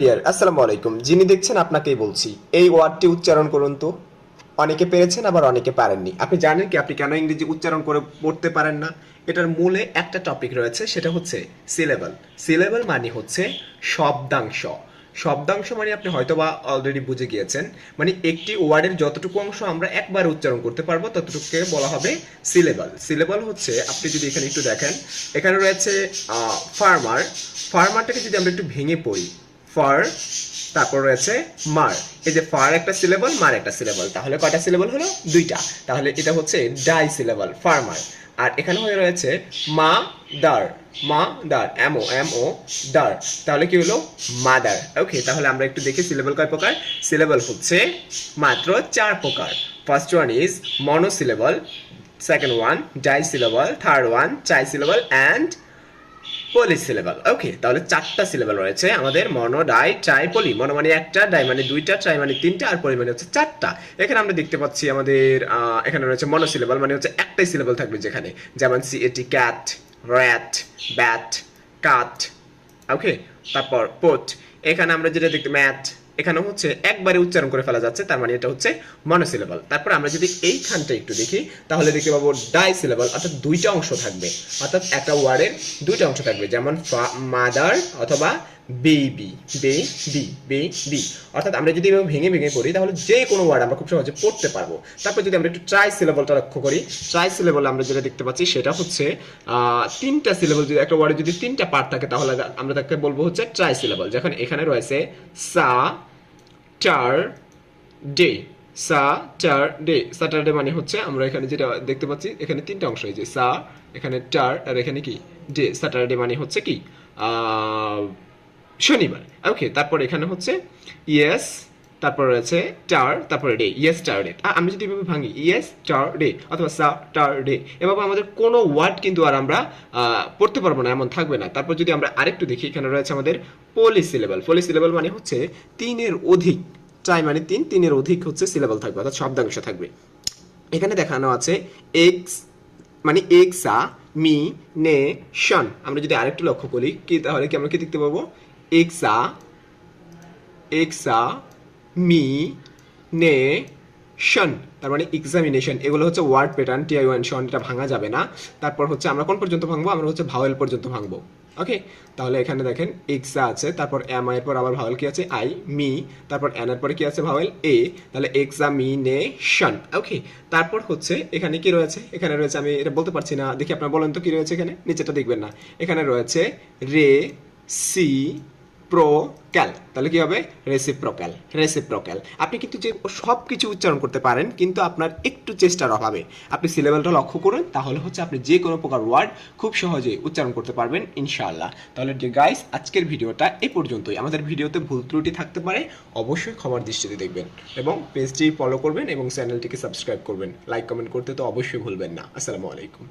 Deer আসসালামু আলাইকুম। যিনি দেখছেন, আপনাকেই বলছি। এই ওয়ার্ডটি উচ্চারণ করুন তো। অনেকে পেরেছেন, আবার অনেকে পারেননি। আপনি জানেন কি, আপনি কেন ইংরেজি উচ্চারণ করে পড়তে পারেন না? এটার মূলে একটা টপিক রয়েছে, সেটা হচ্ছে সিলেবল সিলেবল মানে হচ্ছে শব্দাংশ। শব্দাংশ মানে আপনি হয়তোবা অলরেডি বুঝে গিয়েছেন। মানে একটি ওয়ার্ডের যতটুকু অংশ আমরা একবার উচ্চারণ করতে পারব, ততটুকুকে বলা হবে সিলেবল সিলেবল হচ্ছে, আপনি যদি এখানে একটু দেখেন, এখানে রয়েছে ফার্মার ফার্মারটাকে যদি আমরা একটু ভেঙে পড়ি ফার তারপর রয়েছে মার এই যে ফার একটা সিলেবল মার একটা সিলেবল তাহলে কয়টা সিলেবল হলো? দুইটা। তাহলে এটা হচ্ছে ডাই সিলেবল ফার্মার আর এখানে হয়ে রয়েছে মা দার মা দার এম ও এম ও দার তাহলে কি হলো? মাদার ওকে তাহলে আমরা একটু দেখি সিলেবল কয় প্রকার? সিলেবল হচ্ছে মাত্র চার প্রকার। First one is mono monosyllable second one di syllable third one চাই syllable and poly syllable okay তাহলে চারটা সিলেবল রয়েছে আমাদের মনো ডাই ট্রাই পলি মনো মানে একটা ডাই মানে দুইটা ট্রাই মানে তিনটা, আর পলি মানে হচ্ছে চারটা। এখানে আমরা দেখতে পাচ্ছি আমাদের এখানে রয়েছে মনো সিলেবল মানে হচ্ছে একটাই সিলেবল থাকবে যেখানে। যেমন C AT cat rat bat cut okay তারপর পোট এখানে আমরা যেটা দেখতে ম্যাট এখানে হচ্ছে একবারে উচ্চারণ করে ফেলা যাচ্ছে, তার মানে এটা হচ্ছে মনোসিলেবল তারপর আমরা যদি এইখানটা একটু দেখি, তাহলে দেখতে পাবো ডাই সিলেবল অর্থাৎ দুইটা অংশ থাকবে। অর্থাৎ একটা ওয়ার্ডের দুইটা অংশ থাকবে, যেমন মাদার অথবা বেবি বে বি বে বি অর্থাৎ আমরা যদি এভাবে ভেঙে ভেঙে পড়ি তাহলে যে কোনো ওয়ার্ড আমরা খুব সহজে পড়তে পারব। তারপর যদি আমরা একটু ট্রাই সিলেবলটা লক্ষ্য করি ট্রাই সিলেবল আমরা যেটা দেখতে পাচ্ছি, সেটা হচ্ছে তিনটা সিলেবল যদি, একটা ওয়ার্ডে যদি তিনটা পার্ট থাকে, তাহলে আমরা তাকে বলব হচ্ছে ট্রাই সিলেবল যখন এখানে রয়েছে, সা টার ডে। সা, চার, ডে। স্যাটারডে মানে হচ্ছে, আমরা এখানে যেটা দেখতে পাচ্ছি, এখানে তিনটা অংশ যে সা, এখানে টার আর এখানে কি? ডে। স্যাটারডে মানে হচ্ছে কি? শনিবার। ওকে তারপর এখানে হচ্ছে ইয়েস তারপর রয়েছে টার তারপরে ডে ইয়েস টার ডে আমি যদি এভাবে ভাঙি ইয়েস টার ডে অথবা সা টার ডে এভাবে আমাদের কোনো ওয়ার্ড কিন্তু আর আমরা পড়তে পারব না, এমন থাকবে না। তারপর যদি আমরা আরেকটু দেখি, এখানে রয়েছে আমাদের পলি সিলেবল পলি সিলেবল মানে হচ্ছে তিনের অধিক চাই মানে তিন, তিনের অধিক হচ্ছে সিলেবল থাকবে, অর্থাৎ শব্দাংশ থাকবে। এখানে দেখানো আছে এক্স মানে এক্সা মি নে শন আমরা যদি আরেকটু লক্ষ্য করি, কি তাহলে কি আমরা কি দেখতে পাবো? এক্সা এক্সা মি নে শন তার মানে এক্সামিনেশন এগুলো হচ্ছে word pattern TI one shun এটা ভাঙা যাবে না। তারপর হচ্ছে আমরা কোন পর্যন্ত ভাঙবো? আমরা হচ্ছে ভাওয়েল পর্যন্ত ভাঙবো। ওকে তাহলে এখানে দেখেন এক্সা আছে, তারপর এম এর পর আবার ভাওয়েল কি আছে? আই মি তারপর এন এর পরে কি আছে? ভাওয়েল এ তাহলে এক্সামিনেশন ওকে তারপর হচ্ছে এখানে কি রয়েছে? এখানে রয়েছে, আমি এটা বলতে পারছি না। দেখি আপনার বলেন তো কি রয়েছে এখানে? নিচেটা দেখবেন না। এখানে রয়েছে রে, সি প্রোক্যাল তাহলে কি হবে? রেসিপ্রোক্যাল রেসিপ্রোক্যাল আপনি কিন্তু যে সব কিছু উচ্চারণ করতে পারেন, কিন্তু আপনার একটু চেষ্টার অভাবে। আপনি সিলেবেলটা লক্ষ্য করুন, তাহলে হচ্ছে আপনি যে কোনো প্রকার ওয়ার্ড খুব সহজেই উচ্চারণ করতে পারবেন, ইনশাআল্লাহ। তাহলে যে গাইস আজকের ভিডিওটা এই পর্যন্তই। আমাদের ভিডিওতে ভুল ত্রুটি থাকতে পারে, অবশ্যই ক্ষমার দৃষ্টিতে দেখবেন এবং পেজটি ফলো করবেন এবং চ্যানেলটিকে সাবস্ক্রাইব করবেন। লাইক কমেন্ট করতে তো অবশ্যই ভুলবেন না। আসসালামু আলাইকুম।